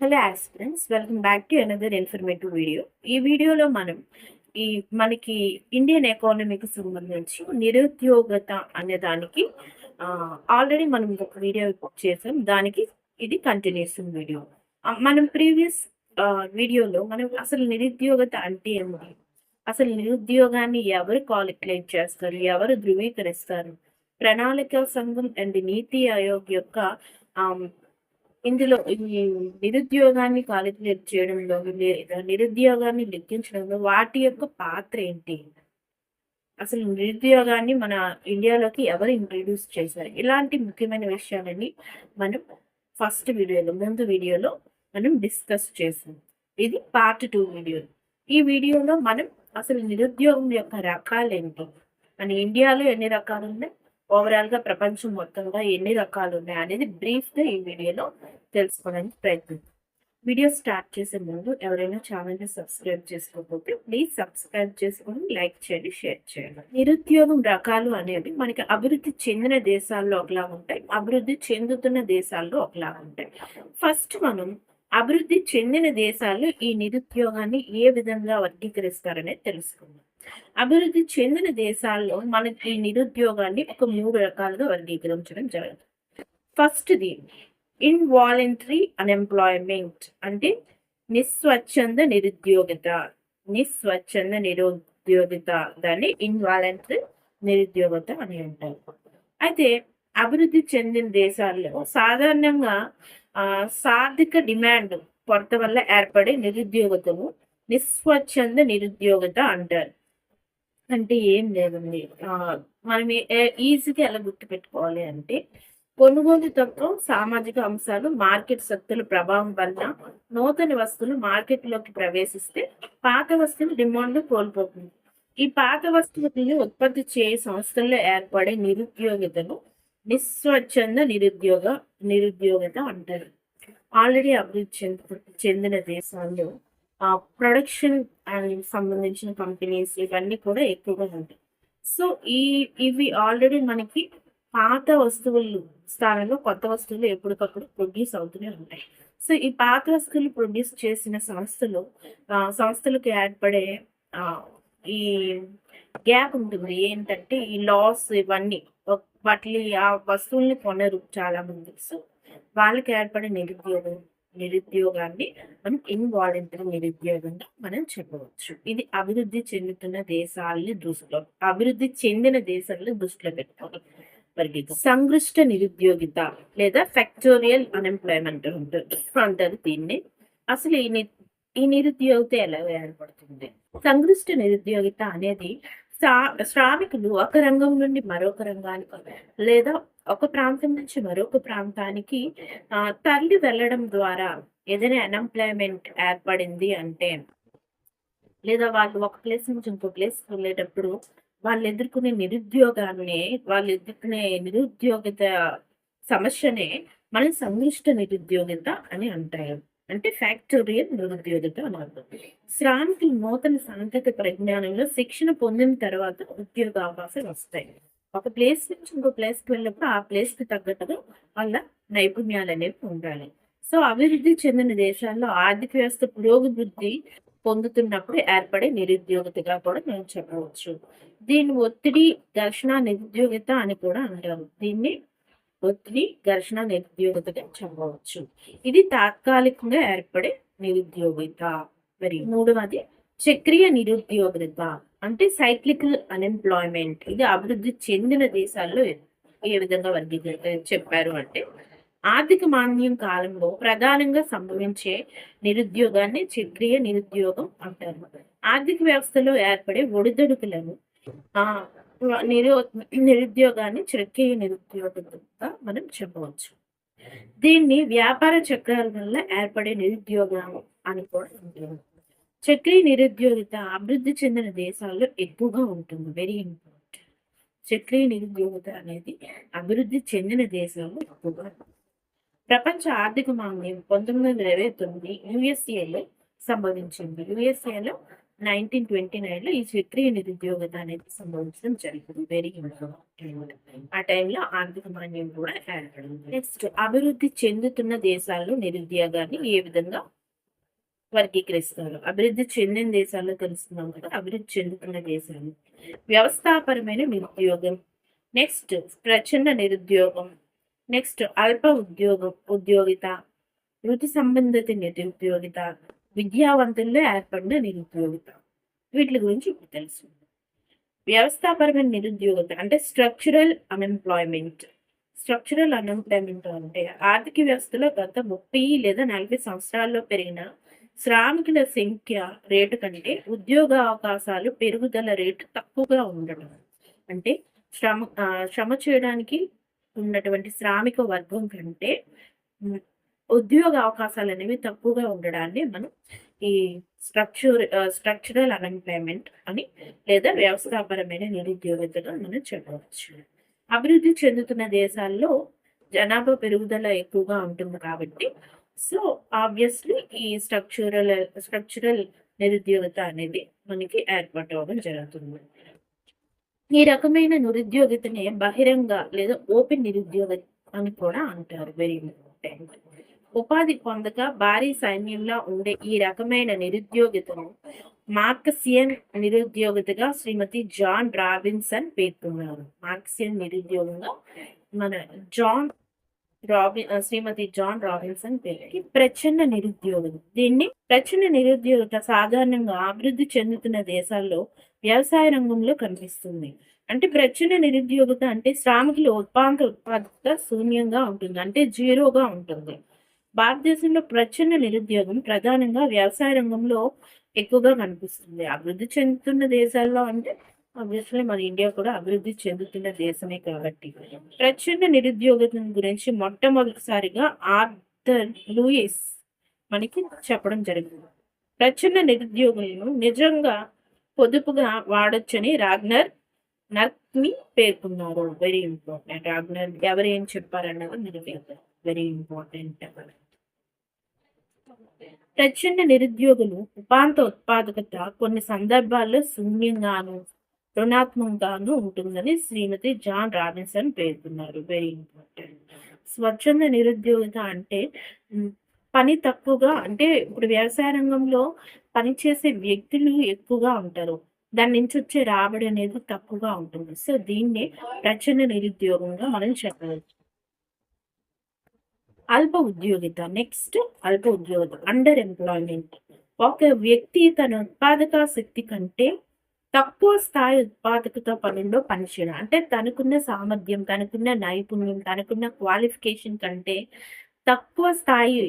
Hello aspirants welcome back to another informative video ఈ వీడియోలో మనం ఈ మనకి ఇండియన్ ఎకానమీకి సంబంధించి నిరుద్యోగత అనే దానికి ఆల్రెడీ మనం ఒక వీడియో చేసాం. దానికి ఇది కంటిన్యూషన్ వీడియో మనం ప్రీవియస్ వీడియోలో మనం అసలు నిరుద్యోగత అంటే ఏమిటి? అసలు నిరుద్యోగాన్ని ఎవరు క్వాలిక్యులేట్ చేస్తారు? ఎవరు ధృవీకరిస్తారు? ప్రణాళిక సంఘం అండ్ నీతి ఆయోగ్ యొక్క ఇందులో ఈ నిరుద్యోగాన్ని కాలిక్యులేట్ చేయడంలో లేదా నిరుద్యోగాన్ని లెక్కించడంలో వాటి యొక్క పాత్ర ఏంటి? అసలు నిరుద్యోగాన్ని మన ఇండియాలోకి ఎవరు ఇంట్రడ్యూస్ చేశారు? ఇలాంటి ముఖ్యమైన విషయాలని మనం ఫస్ట్ వీడియోలో ముందు వీడియోలో మనం డిస్కస్ చేసాం ఇది పార్ట్ టూ వీడియో. ఈ వీడియోలో మనం అసలు నిరుద్యోగం యొక్క రకాలు ఏంటి? మన ఇండియాలో ఎన్ని రకాలు ఉన్నాయి? ఓవరాల్గా ప్రపంచం మొత్తంగా ఎన్ని రకాలు ఉన్నాయి అనేది బ్రీఫ్గా ఈ వీడియోలో తెలుసుకోవడానికి ప్రయత్నిద్దాం. వీడియో స్టార్ట్ చేసే ముందు ఎవరైనా ఛానల్ని సబ్స్క్రైబ్ చేసుకోకపోతే ప్లీజ్ సబ్స్క్రైబ్ చేసుకొని లైక్ చేయండి షేర్ చేయండి. నిరుద్యోగం రకాలు అనేవి మనకి అభివృద్ధి చెందిన దేశాల్లో ఒకలా ఉంటాయి అభివృద్ధి చెందుతున్న దేశాల్లో ఒకలా ఉంటాయి. ఫస్ట్ మనం అభివృద్ధి చెందిన దేశాల్లో ఈ నిరుద్యోగాన్ని ఏ విధంగా వర్గీకరిస్తారనేది తెలుసుకుందాం. అభివృద్ధి చెందిన దేశాల్లో మనకి ఈ నిరుద్యోగాన్ని ఒక మూడు రకాలుగా వర్గీకరించడం జరుగుతుంది. ఫస్ట్ది ఇన్వాలంటరీ అన్ఎంప్లాయ్మెంట్ అంటే నిస్వచ్ఛంద నిరుద్యోగిత నిస్వచ్ఛంద నిరుద్యోగిత దాన్ని ఇన్వాలంటరీ నిరుద్యోగిత అని అంటారు. అయితే అభివృద్ధి చెందిన దేశాల్లో సాధారణంగా ఆ, సాధిక డిమాండ్ కొరత వల్ల ఏర్పడే నిరుద్యోగతను నిస్వచ్ఛంద నిరుద్యోగత అంటారు. అంటే ఏం లేదండి. మనం ఈజీగా ఎలా గుర్తుపెట్టుకోవాలి అంటే కొనుగోలు తత్వం సామాజిక అంశాలు మార్కెట్ శక్తుల ప్రభావం వల్ల నూతన వస్తువులు మార్కెట్లోకి ప్రవేశిస్తే పాత వస్తువులు డిమాండ్ కోల్పోతుంది. ఈ పాత వస్తువులను ఉత్పత్తి చేయ సంస్థల్లో ఏర్పడే నిరుద్యోగితను నిస్వచ్ఛంద నిరుద్యోగ నిరుద్యోగిత అంటారు. ఆల్రెడీ అభివృద్ధి చెంది చెందిన దేశాల్లో ప్రొడక్షన్ అండ్ సంబంధించిన కంపెనీస్ ఇవన్నీ కూడా ఎక్కువగా ఉంటాయి. సో ఈ ఇవి ఆల్రెడీ మనకి పాత వస్తువులు స్థానంలో కొత్త వస్తువులు ఎప్పటికప్పుడు ప్రొడ్యూస్ అవుతూనే ఉంటాయి. సో ఈ పాత వస్తువులు ప్రొడ్యూస్ చేసిన సంస్థలు సంస్థలకు ఏర్పడే ఈ గ్యాప్ ఉంటుంది. ఏంటంటే ఈ లాస్ ఇవన్నీ వాటి ఆ వస్తువుల్ని కొనరు చాలా మంది సో వాళ్ళకి ఏర్పడే నిరుద్యోగం నిరుద్యోగాన్ని మనం ఇన్వాలంటరీ నిరుద్యోగంగా మనం చెప్పవచ్చు. ఇది అభివృద్ధి చెందుతున్న దేశాలని దృష్టిలో అభివృద్ధి చెందిన దేశాలను దృష్టిలో పెట్టుకోవాలి. వర్గీకరణ సంగృష్ట నిరుద్యోగిత లేదా ఫ్యాక్టోరియల్ అన్ఎంప్లాయ్మెంట్ ఉంటుంది. అంటారు దీన్ని. అసలు ఈ ని- ఈ నిరుద్యోగిత ఎలా ఏర్పడుతుంది? సంగృష్ట నిరుద్యోగిత అనేది శ్రా- శ్రామికులు ఒక రంగం నుండి మరొక రంగానికి లేదా ఒక ప్రాంతం నుంచి మరొక ప్రాంతానికి తల్లి తరలి వెళ్ళడం ద్వారా ఏదైనా అన్ఎంప్లాయ్మెంట్ ఏర్పడింది అంటే లేదా వాళ్ళు ఒక ప్లేస్ నుంచి ఇంకో ప్లేస్ వెళ్ళేటప్పుడు వాళ్ళు ఎదుర్కొనే నిరుద్యోగాన్ని వాళ్ళు ఎదుర్కొనే నిరుద్యోగిత సమస్యనే మనం సంక్లిష్ట నిరుద్యోగిత అని అంటారు. అంటే ఫ్యాక్టోరియల్ నిరుద్యోగిత అని అర్థం శ్రామికులు నూతన సాంకేతిక పరిజ్ఞానంలో శిక్షణ పొందిన తర్వాత ఉద్యోగ అవకాశాలు వస్తాయి. ఒక ప్లేస్ నుంచి ఇంకో ప్లేస్కి వెళ్ళినప్పుడు ఆ ప్లేస్కి తగ్గట్టుగా వాళ్ళ నైపుణ్యాలు అనేవి ఉండాలి. సో అభివృద్ధి చెందిన దేశాల్లో ఆర్థిక వ్యవస్థ పురోభివృద్ధి పొందుతున్నప్పుడు ఏర్పడే నిరుద్యోగితగా కూడా మేము చెప్పవచ్చు. దీన్ని ఒత్తిడి ఘర్షణ నిరుద్యోగిత అని కూడా అంటారు దీన్ని ఒత్తిడి ఘర్షణ నిరుద్యోగితగా చెప్పవచ్చు. ఇది తాత్కాలికంగా ఏర్పడే నిరుద్యోగిత. మరియు మూడవది చక్రీయ నిరుద్యోగిత అంటే సైక్లికల్ అన్ఎంప్లాయ్మెంట్ ఇది అభివృద్ధి చెందిన దేశాల్లో ఏ విధంగా వర్గీకరణ చెప్పారు అంటే ఆర్థిక మాంద్యం కాలంలో ప్రధానంగా సంభవించే నిరుద్యోగాన్ని చక్రీయ నిరుద్యోగం అంటారు. ఆర్థిక వ్యవస్థలో ఏర్పడే ఒడిదొడుకులను ఆ నిరుద్యోగాన్ని చక్రీయ నిరుద్యోగంగా మనం చెప్పవచ్చు. దీన్ని వ్యాపార చక్రాల వల్ల ఏర్పడే నిరుద్యోగం అని కూడా అంటారు. చక్రీయ నిరుద్యోగిత అభివృద్ధి చెందిన దేశాల్లో ఎక్కువగా ఉంటుంది. వెరీ ఇంపార్టెంట్ చక్రీయ నిరుద్యోగిత అనేది అభివృద్ధి చెందిన దేశాల్లో ఎక్కువగా ప్రపంచ ఆర్థిక మాంద్యం పంతొమ్మిది వందల ఇరవై తొమ్మిది యుఎస్ఏలో సంభవించింది. యుఎస్ఏలో నైన్టీన్ ట్వంటీ నైన్లో ఈ చక్రీయ నిరుద్యోగత అనేది సంభవించడం జరిగింది. వెరీ ఇంపార్టెంట్ ఆ టైంలో ఆర్థిక మాన్యం కూడా ఏర్పడింది. నెక్స్ట్ అభివృద్ధి చెందుతున్న దేశాల్లో నిరుద్యోగాన్ని ఏ విధంగా వర్గీకరిస్తారు అభివృద్ధి చెందిన దేశాల్లో తెలుస్తున్నాం కదా అభివృద్ధి చెందుతున్న దేశాలు. వ్యవస్థాపరమైన నిరుద్యోగం. నెక్స్ట్ ప్రచండ నిరుద్యోగం. నెక్స్ట్ అల్ప ఉద్యోగం ఉద్యోగిత. వృత్తి సంబంధిత నిరుద్యోగిత. విద్యావంతుల్లో ఏర్పడిన నిరుద్యోగిత. వీటి గురించి ఇప్పుడు తెలుసు వ్యవస్థాపరమైన నిరుద్యోగిత అంటే స్ట్రక్చరల్ అన్ఎంప్లాయ్మెంట్ స్ట్రక్చరల్ అన్ఎంప్లాయ్మెంట్ అంటే ఆర్థిక వ్యవస్థలో గత ముప్పై లేదా నలభై సంవత్సరాల్లో పెరిగిన శ్రామికుల సంఖ్య రేటు కంటే ఉద్యోగ అవకాశాలు పెరుగుదల రేటు తక్కువగా ఉండడం. అంటే శ్రమ శ్రమ చేయడానికి ఉన్నటువంటి శ్రామిక వర్గం కంటే ఉద్యోగ అవకాశాలు అనేవి తక్కువగా ఉండడాన్ని మనం ఈ స్ట్రక్చర్ స్ట్రక్చరల్ అన్ఎంప్లాయ్మెంట్ అని లేదా వ్యవస్థాపరమైన నిరుద్యోగితగా మనం చెప్పవచ్చు. అభివృద్ధి చెందుతున్న దేశాల్లో జనాభా పెరుగుదల ఎక్కువగా ఉంటుంది కాబట్టి. సో ఆబ్వియస్లీ ఈ స్ట్రక్చరల్ స్ట్రక్చరల్ నిరుద్యోగత అనేది మనకి ఏర్పాటు అవ్వడం జరుగుతుంది. ఈ రకమైన నిరుద్యోగితనే బహిరంగ లేదా ఓపెన్ నిరుద్యోగ అని కూడా అంటారు వెరీ ఇంపార్టెంట్ ఉపాధి పొందక భారీ సైన్యంలో ఉండే ఈ రకమైన నిరుద్యోగితను మార్క్సియన్ నిరుద్యోగితగా శ్రీమతి జాన్ రాబిన్సన్ పేర్కొన్నారు. మార్క్సియన్ నిరుద్యోగంగా మన John Robin Shrimati John Robinson పేరుకి ప్రచ్ఛన్న నిరుద్యోగం దీన్ని ప్రచ్ఛన్న నిరుద్యోగత సాధారణంగా అభివృద్ధి చెందుతున్న దేశాల్లో వ్యవసాయ రంగంలో కనిపిస్తుంది. అంటే ప్రచ్ఛన్న నిరుద్యోగత అంటే శ్రామికుల ఉత్పాదక ఉత్పాదకత శూన్యంగా ఉంటుంది. అంటే జీరోగా ఉంటుంది. భారతదేశంలో ప్రచ్ఛన్న నిరుద్యోగం ప్రధానంగా వ్యవసాయ రంగంలో ఎక్కువగా కనిపిస్తుంది. అభివృద్ధి చెందుతున్న దేశాల్లో అంటే ఆబ్వియస్లీ మన ఇండియా కూడా అభివృద్ధి చెందుతున్న దేశమే కాబట్టి. ప్రచండ నిరుద్యోగం గురించి మొట్టమొదటిసారిగా ఆర్థర్ లూయిస్ మనకి చెప్పడం జరిగింది. ప్రచండ నిరుద్యోగులను నిజంగా పొదుపుగా వాడొచ్చని రాగ్నర్ నర్క్ని పేర్కొన్నారు. వెరీ ఇంపార్టెంట్ రాగ్నర్ ఎవరు ఏం చెప్పారన్నది నిరుపేద వెరీ ఇంపార్టెంట్ ప్రచండ నిరుద్యోగులు ఉపాంత ఉత్పాదకత కొన్ని సందర్భాల్లో శూన్యంగాను రుణాత్మకంగాను ఉంటుందని శ్రీమతి జాన్ రాబిన్సన్ పేర్కొన్నారు. వెరీ ఇంపార్టెంట్ స్వచ్ఛంద నిరుద్యోగిత అంటే పని తక్కువగా అంటే ఇప్పుడు వ్యవసాయ రంగంలో పనిచేసే వ్యక్తులు ఎక్కువగా ఉంటారు. దాని నుంచి వచ్చే రాబడి అనేది తక్కువగా ఉంటుంది. సో దీన్నే ప్రచండ నిరుద్యోగంగా మనం చెప్పవచ్చు. అల్ప ఉద్యోగిత. నెక్స్ట్ అల్ప ఉద్యోగిత. అండర్ ఎంప్లాయ్మెంట్ ఒక వ్యక్తి తన ఉత్పాదక శక్తి కంటే తక్కువ స్థాయి ఉత్పాదకతో పనుల్లో పనిచేయడం. అంటే తనకున్న సామర్థ్యం తనకున్న నైపుణ్యం తనకున్న క్వాలిఫికేషన్ కంటే తక్కువ స్థాయి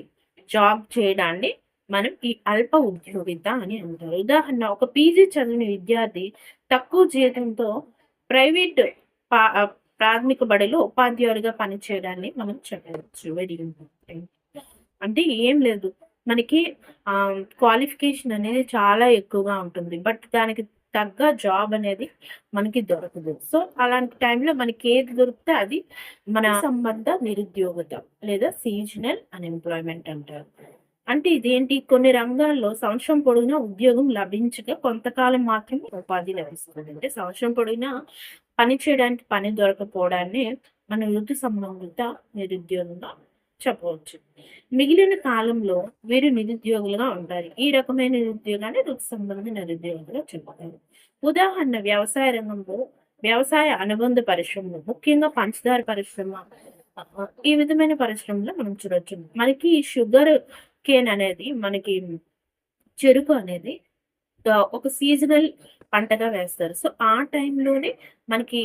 జాబ్ చేయడాన్ని మనం ఈ అల్ప ఉద్యోగిత అని అంటారు. ఉదాహరణ ఒక పీజీ చదివిన విద్యార్థి తక్కువ జీతంతో ప్రైవేట్ పా ప్రాథమిక బడిలో ఉపాధ్యాయుడిగా పనిచేయడాన్ని మనం చెప్పవచ్చు. వెరీ ఇంపార్టెంట్ అంటే ఏం లేదు. మనకి క్వాలిఫికేషన్ అనేది చాలా ఎక్కువగా ఉంటుంది. బట్ దానికి తగ్గ జాబ్ అనేది మనకి దొరకదు. సో అలాంటి టైంలో మనకి ఏది దొరికితే అది మన సంబంధ నిరుద్యోగత లేదా సీజనల్ అన్ఎంప్లాయ్మెంట్ అంటారు. అంటే ఇదేంటి? కొన్ని రంగాల్లో సంవత్సరం పొడిగినా ఉద్యోగం లభించక కొంతకాలం మాత్రమే ఉపాధి లభిస్తుంది. అంటే సంవత్సరం పొడిగినా పని చేయడానికి పని దొరకపోవడాన్ని మన వృత్తి సంబంధిత నిరుద్యోగంగా చెప్పవచ్చు. మిగిలిన కాలంలో వీరు నిరుద్యోగులుగా ఉంటారు ఈ రకమైన నిరుద్యోగాన్ని వృత్తి సంబంధ నిరుద్యోగులుగా చెబుతారు ఉదాహరణ వ్యవసాయ రంగంలో వ్యవసాయ అనుబంధ పరిశ్రమలు ముఖ్యంగా పంచదార పరిశ్రమ ఈ విధమైన పరిశ్రమలో మనం చూడొచ్చు. మనకి షుగర్ కేన్ అనేది మనకి చెరుకు అనేది ఒక సీజనల్ పంటగా వేస్తారు. సో ఆ టైంలోనే మనకి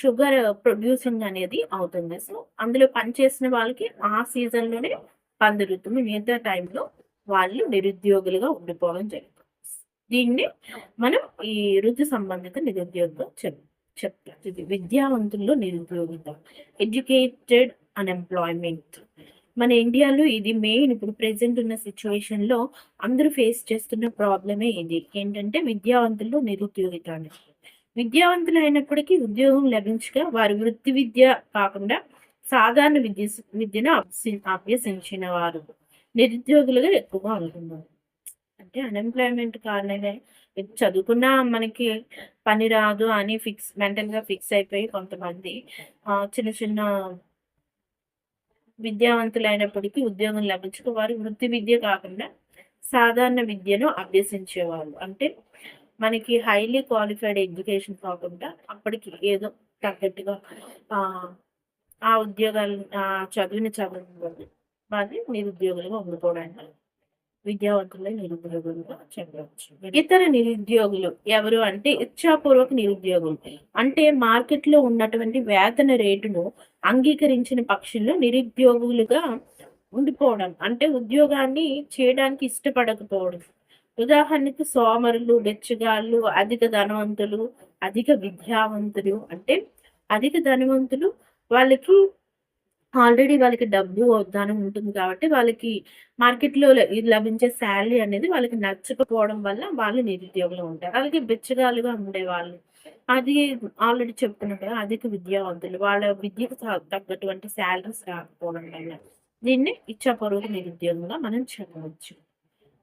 షుగర్ ప్రొడ్యూసింగ్ అనేది అవుతుంది. సో అందులో పనిచేసిన వాళ్ళకి ఆ సీజన్లోనే పందులుతుంది మిగతా టైంలో వాళ్ళు నిరుద్యోగులుగా ఉండిపోవడం జరుగుతుంది. దీన్ని మనం ఈ ఋతు సంబంధిత నిరుద్యోగం చెప్ చెప్తాం. ఇది విద్యావంతుల్లో నిరుద్యోగిత ఎడ్యుకేటెడ్ అన్ఎంప్లాయ్మెంట్ మన ఇండియాలో ఇది మెయిన్ ఇప్పుడు ప్రెసెంట్ ఉన్న సిచ్యువేషన్లో అందరూ ఫేస్ చేస్తున్న ప్రాబ్లమే ఇది. ఏంటంటే విద్యావంతులు నిరుద్యోగిత విద్యావంతులు అయినప్పటికీ ఉద్యోగం లభించక వారి వృత్తి విద్య కాకుండా సాధారణ విద్య విద్యను అభ్యసించిన వారు. నిరుద్యోగులుగా ఎక్కువగా ఉంటున్నారు. అంటే అన్ఎంప్లాయ్మెంట్ కారణంగా చదువుకున్నా మనకి పని రాదు అని ఫిక్స్ మెంటల్‌గా ఫిక్స్ అయిపోయి కొంతమంది చిన్న చిన్న విద్యావంతులైనప్పటికీ ఉద్యోగం లభించక వారు వృత్తి విద్య కాకుండా సాధారణ విద్యను అభ్యసించేవారు. అంటే మనకి హైలీ క్వాలిఫైడ్ ఎడ్యుకేషన్ కాకుండా అప్పటికి ఏదో తగ్గట్టుగా ఆ ఉద్యోగాలు చదివిన చదువు చదవడం వల్ల వాళ్ళు నిరుద్యోగులుగా ఉండిపోవడానికి విద్యావంతులై నిరుద్యోగులుగా చెప్పవచ్చు. ఇతర నిరుద్యోగులు ఎవరు అంటే ఇచ్చాపూర్వక నిరుద్యోగులు. అంటే మార్కెట్‌లో ఉన్నటువంటి వేతన రేటును అంగీకరించిన పక్షంలో నిరుద్యోగులుగా ఉండిపోవడం. అంటే ఉద్యోగాన్ని చేయడానికి ఇష్టపడకపోవడం. ఉదాహరణకి సోమరులు, బెచ్చగాళ్ళు అధిక ధనవంతులు, అధిక విద్యావంతులు అంటే అధిక ధనవంతులు వాళ్ళకి ఆల్రెడీ వాళ్ళకి డబ్బు, వద్దానం ఉంటుంది కాబట్టి వాళ్ళకి మార్కెట్‌లో లభించే శాలరీ అనేది వాళ్ళకి నచ్చకపోవడం వల్ల వాళ్ళు నిరుద్యోగులు ఉంటారు. అలాగే బిచ్చగాలుగా ఉండేవాళ్ళు. అది ఆల్రెడీ చెప్పుకున్నాం కదా! అధిక విద్యావంతులు. వాళ్ళ విద్యకు తగ్గటువంటి శాలరీస్ రాకపోవడం వల్ల దీన్ని ఇచ్ఛాపూర్వక నిరుద్యోగంగా మనం చెప్పవచ్చు.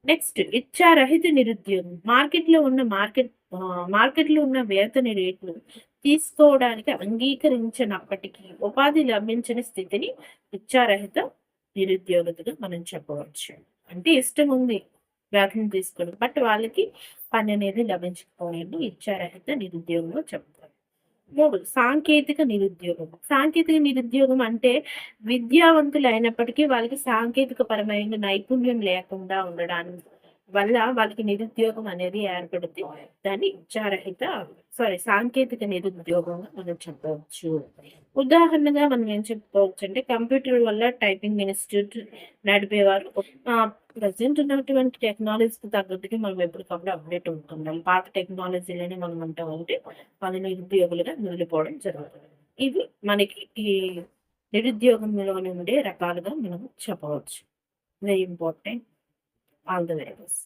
నెక్స్ట్ ఇచ్ఛారహిత నిరుద్యోగం. మార్కెట్‌లో ఉన్న మార్కెట్ మార్కెట్‌లో ఉన్న వేతన రేట్లు తీసుకోవడానికి అంగీకరించినప్పటికీ ఉపాధి లభించని స్థితిని ఇచ్ఛారహిత నిరుద్యోగతగా మనం చెప్పవచ్చు. అంటే ఇష్టం ఉంది వేతనం తీసుకోవడం. బట్ వాళ్ళకి పని అనేది లభించకపోవడాన్ని ఇచ్చారహిత నిరుద్యోగంలో చెప్తారు. మూడు సాంకేతిక నిరుద్యోగం. సాంకేతిక నిరుద్యోగం అంటే విద్యావంతులు అయినప్పటికీ వాళ్ళకి సాంకేతిక పరమైన నైపుణ్యం లేకుండా ఉండడానికి వల్ల వాళ్ళకి నిరుద్యోగం అనేది ఏర్పడితే దాన్ని ఇచ్ఛారహిత సారీ సాంకేతిక నిరుద్యోగంగా మనం చెప్పవచ్చు. ఉదాహరణగా మనం ఏం చెప్పుకోవచ్చు అంటే కంప్యూటర్ వల్ల టైపింగ్ ఇన్‌స్టిట్యూట్ నడిపేవారు. ప్రజెంట్ ఉన్నటువంటి టెక్నాలజీకి తగ్గట్టుగా మనం ఎప్పటికప్పుడు అప్‌డేట్ ఉంటున్నాం. పాత టెక్నాలజీలోనే మనం ఉంటామంటే వాళ్ళు నిరుద్యోగులుగా మిగిలిపోవడం జరుగుతుంది. ఇవి మనకి ఈ నిరుద్యోగంలో ఉండే రకాలుగా మనం చెప్పవచ్చు. Very important. on the.